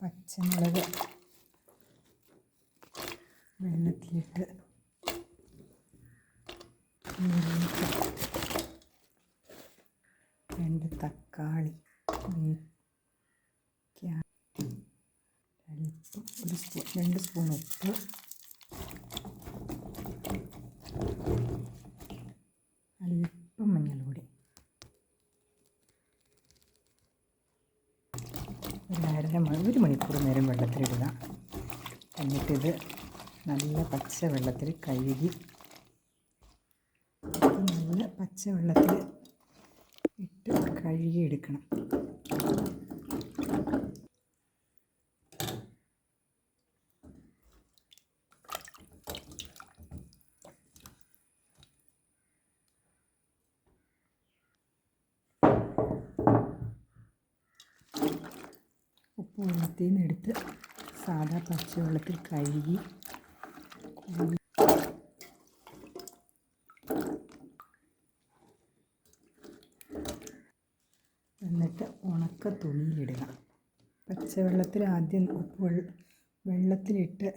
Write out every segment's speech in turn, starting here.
പച്ചമുളക് വെള്ളത്തിലിട്ട് രണ്ട് തക്കാളി ഒരു സ്പൂൺ രണ്ട് സ്പൂൺ ഉപ്പ് അല്പം മഞ്ഞൾപ്പൊടി ഒരു ഒരു മണിക്കൂർ നേരം വെള്ളത്തിലിടുക. എന്നിട്ടിത് നല്ല പച്ച വെള്ളത്തിൽ കഴുകി നല്ല പച്ച വെള്ളത്തിൽ ഇട്ട് കഴുകിയെടുക്കണം. ഉപ്പ് വെള്ളത്തിൽ നിന്ന് സാധാ പച്ചവെള്ളത്തിൽ കഴുകി. എന്നിട്ട് ഉണക്ക തുണിയിലിടുക. പച്ചവെള്ളത്തിൽ ആദ്യം ഉപ്പ് വെള്ള- വെള്ളത്തിലിട്ട്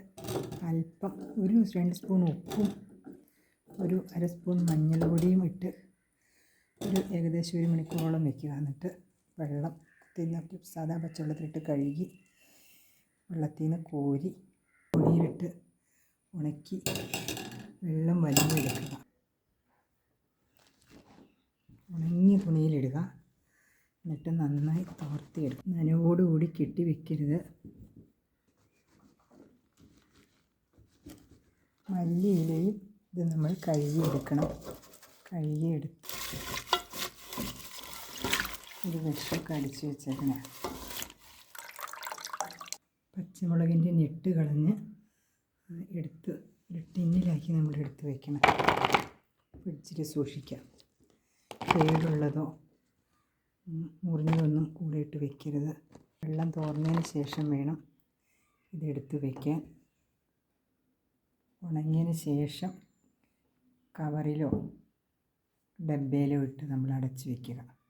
അല്പം ഒരു രണ്ട് സ്പൂൺ ഉപ്പും ഒരു അര സ്പൂൺ മഞ്ഞൾപ്പൊടിയും ഇട്ട് ഒരു ഏകദേശം ഒരു മണിക്കൂറോളം വെക്കുക. എന്നിട്ട് വെള്ളം തിന്നിട്ട് സാധാ പച്ചവെള്ളത്തിലിട്ട് കഴുകി വെള്ളത്തിൽ നിന്ന് കോരി പൊടിയിലിട്ട് ഉണക്കി വെള്ളം വലിഞ്ഞെടുക്കുക. ഉണങ്ങിയ തുണിയിലിടുക. എന്നിട്ട് നന്നായി തോർത്തിയെടുക്കുക. നനവോടുകൂടി കെട്ടി വെക്കരുത്. മല്ലിയിലയും ഇത് നമ്മൾ കഴുകിയെടുക്കണം. കഴുകിയെടുത്ത് ഒരു വിഷമൊക്കെ അടിച്ച് വെച്ചേക്കണേ. പച്ചമുളകിന്റെ ഞെട്ട് കളഞ്ഞ് എടുത്ത് ഒരു ടിന്നിലാക്കി നമ്മൾ എടുത്ത് വെക്കണം. ഫ്രിഡ്ജിൽ സൂക്ഷിക്കാം. കേടുള്ളതോ മുറിഞ്ഞതൊന്നും കൂടെ ഇട്ട് വെക്കരുത്. വെള്ളം തോർന്നതിന് ശേഷം വേണം ഇതെടുത്ത് വയ്ക്കാൻ ഉണങ്ങിയതിന് ശേഷം കവറിലോ ഡബ്ബയിലോ ഇട്ട് നമ്മൾ അടച്ച് വയ്ക്കുക